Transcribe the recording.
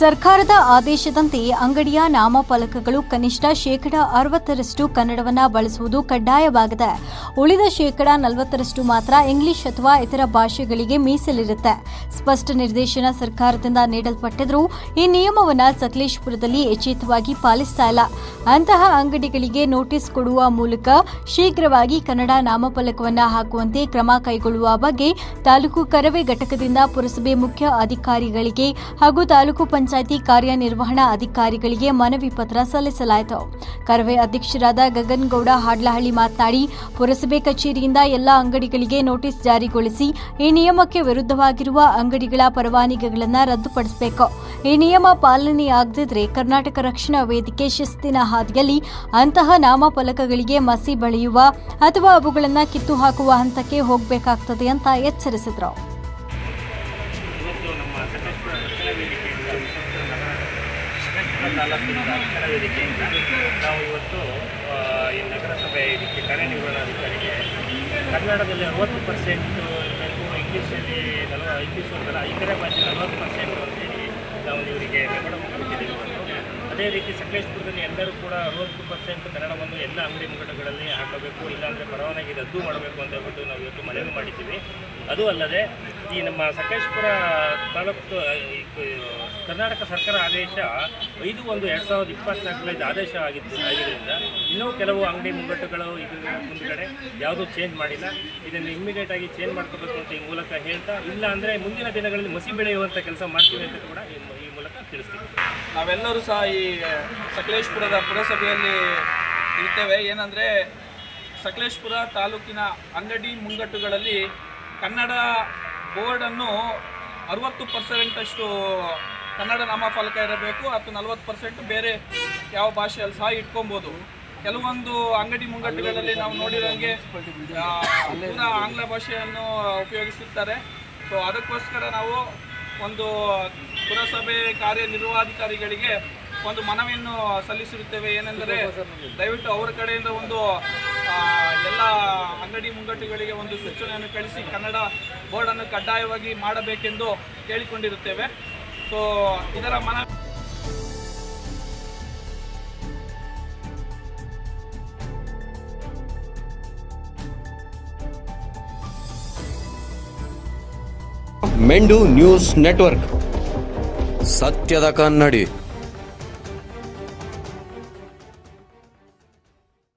ಸರ್ಕಾರದ ಆದೇಶದಂತೆ ಅಂಗಡಿಯ ನಾಮಫಲಕಗಳು ಕನಿಷ್ಠ ಶೇಕಡ ಅರವತ್ತರಷ್ಟು ಕನ್ನಡವನ್ನು ಬಳಸುವುದು ಕಡ್ಡಾಯವಾಗಿದೆ. ಉಳಿದ ಶೇಕಡ ನಲವತ್ತರಷ್ಟು ಮಾತ್ರ ಇಂಗ್ಲಿಷ್ ಅಥವಾ ಇತರ ಭಾಷೆಗಳಿಗೆ ಮೀಸಲಿರುತ್ತೆ. ಸ್ಪಷ್ಟ ನಿರ್ದೇಶನ ಸರ್ಕಾರದಿಂದ ನೀಡಲ್ಪಟ್ಟಿದ್ರೂ ಈ ನಿಯಮವನ್ನು ಸಕಲೇಶಪುರದಲ್ಲಿ ಎಚ್ಚೆತ್ತವಾಗಿ ಪಾಲಿಸ್ತಾ ಇಲ್ಲ. ಅಂತಹ ಅಂಗಡಿಗಳಿಗೆ ನೋಟಿಸ್ ಕೊಡುವ ಮೂಲಕ ಶೀಘ್ರವಾಗಿ ಕನ್ನಡ ನಾಮಫಲಕವನ್ನು ಹಾಕುವಂತೆ ಕ್ರಮ ಕೈಗೊಳ್ಳುವ ಬಗ್ಗೆ ತಾಲೂಕು ಕರವೇ ಘಟಕದಿಂದ ಪುರಸಭೆ ಮುಖ್ಯ ಅಧಿಕಾರಿಗಳಿಗೆ ಹಾಗೂ ತಾಲೂಕು ಪಂಚಾಯಿತಿ ಕಾರ್ಯನಿರ್ವಹಣಾ ಅಧಿಕಾರಿಗಳಿಗೆ ಮನವಿ ಪತ್ರ ಸಲ್ಲಿಸಲಾಯಿತು. ಕರವೇ ಅಧ್ಯಕ್ಷರಾದ ಗಗನ್ಗೌಡ ಹಾಡ್ಲಹಳ್ಳಿ ಮಾತನಾಡಿ, ಪುರಸಭೆ ಕಚೇರಿಯಿಂದ ಎಲ್ಲ ಅಂಗಡಿಗಳಿಗೆ ನೋಟಿಸ್ ಜಾರಿಗೊಳಿಸಿ ಈ ನಿಯಮಕ್ಕೆ ವಿರುದ್ಧವಾಗಿರುವ ಅಂಗಡಿಗಳ ಪರವಾನಗಿಗಳನ್ನು ರದ್ದುಪಡಿಸಬೇಕು. ಈ ನಿಯಮ ಪಾಲನೆಯಾಗದಿದ್ರೆ ಕರ್ನಾಟಕ ರಕ್ಷಣಾ ವೇದಿಕೆ ಶಿಸ್ತಿನ ಹಾದಿಯಲ್ಲಿ ಅಂತಹ ನಾಮಫಲಕಗಳಿಗೆ ಮಸಿ ಬಳಿಯುವ ಅಥವಾ ಅವುಗಳನ್ನು ಕಿತ್ತು ಹಾಕುವ ಹಂತಕ್ಕೆ ಹೋಗಬೇಕಾಗ್ತದೆ ಅಂತ ಎಚ್ಚರಿಸಿದರು. ತಾಲೂಕಿನ ರಕ್ಷಣಾ ವೇದಿಕೆಯಿಂದ ನಾವು ಇವತ್ತು ಈ ನಗರಸಭೆ ಇದಕ್ಕೆ ಕಾರ್ಯನಿರ್ವಹಣಾಧಿಕಾರಿಗೆ ಕನ್ನಡದಲ್ಲಿ ಅರವತ್ತು ಪರ್ಸೆಂಟ್ ಇಂಗ್ಲೀಷಲ್ಲಿ ನಲವ ಇಂಗ್ಲೀಷ್ ಒಂದಲ್ಲ ಇತರೆ ಭಾಷೆ ನಲವತ್ತು ಪರ್ಸೆಂಟ್ ಅಂತೇಳಿ ನಾವು ಇವರಿಗೆ ಮೆಮೊರಂ ಕೊಟ್ಟಿದ್ದೀವಿ ಅದೇ ರೀತಿ ಸಕಲೇಶ್ಪುರದಲ್ಲಿ ಎಲ್ಲರೂ ಕೂಡ ಅರವತ್ತು ಪರ್ಸೆಂಟ್ ಕನ್ನಡವನ್ನು ಎಲ್ಲ ಅಂಗಡಿ ಮುಂಗಟ್ಟುಗಳಲ್ಲಿ ಹಾಕಬೇಕು, ಇಲ್ಲಾಂದರೆ ಪರವಾನಗಿ ರದ್ದು ಮಾಡಬೇಕು ಅಂತ ಹೇಳ್ಬಿಟ್ಟು ನಾವು ಇವತ್ತು ಮನವಿ ಮಾಡಿದ್ದೀವಿ. ಅದು ಅಲ್ಲದೆ ಈ ನಮ್ಮ ಸಕಲೇಶ್ಪುರ ತಾಲೂಕು ಕರ್ನಾಟಕ ಸರ್ಕಾರ ಆದೇಶ ಐದು ಒಂದು ಎರಡು ಸಾವಿರದ ಇಪ್ಪತ್ತ್ನಾಲ್ಕರಲ್ಲಿ ಆದೇಶ ಆಗಿದ್ದು ಆಗಿದ್ದರಿಂದ ಇನ್ನೂ ಕೆಲವು ಅಂಗಡಿ ಮುಂಗಟ್ಟುಗಳು ಇದು ಮುಂದುಗಡೆ ಯಾವುದೂ ಚೇಂಜ್ ಮಾಡಿಲ್ಲ. ಇದನ್ನು ಇಮ್ಮಿಡಿಯೇಟ್ ಆಗಿ ಚೇಂಜ್ ಮಾಡ್ಕೋಬೇಕು ಅಂತ ಈ ಮೂಲಕ ಹೇಳ್ತಾ, ಇಲ್ಲ ಅಂದರೆ ಮುಂದಿನ ದಿನಗಳಲ್ಲಿ ಮಸಿ ಬೆಳೆಯುವಂಥ ಕೆಲಸ ಮಾಡ್ತೀವಿ ಅಂತ ಕೂಡ ಈ ಮೂಲಕ ತಿಳಿಸ್ತೀವಿ. ನಾವೆಲ್ಲರೂ ಸಹ ಈ ಸಕಲೇಶ್ಪುರದ ಪುರಸಭೆಯಲ್ಲಿ ಇರ್ತೇವೆ. ಏನಂದರೆ ಸಕಲೇಶ್ಪುರ ತಾಲೂಕಿನ ಅಂಗಡಿ ಮುಂಗಟ್ಟುಗಳಲ್ಲಿ ಕನ್ನಡ ಬೋರ್ಡನ್ನು ಅರುವತ್ತು ಪರ್ಸೆಂಟಷ್ಟು ಕನ್ನಡ ನಾಮಫಲಕ ಇರಬೇಕು ಅಥವಾ ನಲವತ್ತು ಪರ್ಸೆಂಟ್ ಬೇರೆ ಯಾವ ಭಾಷೆಯಲ್ಲಿ ಸಹ ಇಟ್ಕೊಬೋದು. ಕೆಲವೊಂದು ಅಂಗಡಿ ಮುಂಗಟ್ಟುಗಳಲ್ಲಿ ನಾವು ನೋಡಿದಂಗೆ ಆ, ಪೂರಾ ಆಂಗ್ಲ ಭಾಷೆಯನ್ನು ಉಪಯೋಗಿಸುತ್ತಾರೆ. ಸೊ ಅದಕ್ಕೋಸ್ಕರ ನಾವು ಒಂದು ಪುರಸಭೆ ಕಾರ್ಯನಿರ್ವಾಧಿಕಾರಿಗಳಿಗೆ ಒಂದು ಮನವಿಯನ್ನು ಸಲ್ಲಿಸಿರುತ್ತೇವೆ. ಏನೆಂದರೆ ದಯವಿಟ್ಟು ಅವರ ಕಡೆಯಿಂದ ಒಂದು ಎಲ್ಲ ಅಂಗಡಿ ಮುಂಗಟ್ಟುಗಳಿಗೆ ಒಂದು ಸೂಚನೆಯನ್ನು ಕಳಿಸಿ ಕನ್ನಡ ಬೋರ್ಡನ್ನು ಕಡ್ಡಾಯವಾಗಿ ಮಾಡಬೇಕೆಂದು ಕೇಳಿಕೊಂಡಿರುತ್ತೇವೆ. ಸೊ ಇದರ ಮನ ಮೆಂಡು ನ್ಯೂಸ್ ನೆಟ್ವರ್ಕ್. ಸತ್ಯದ ಕನ್ನಡಿ.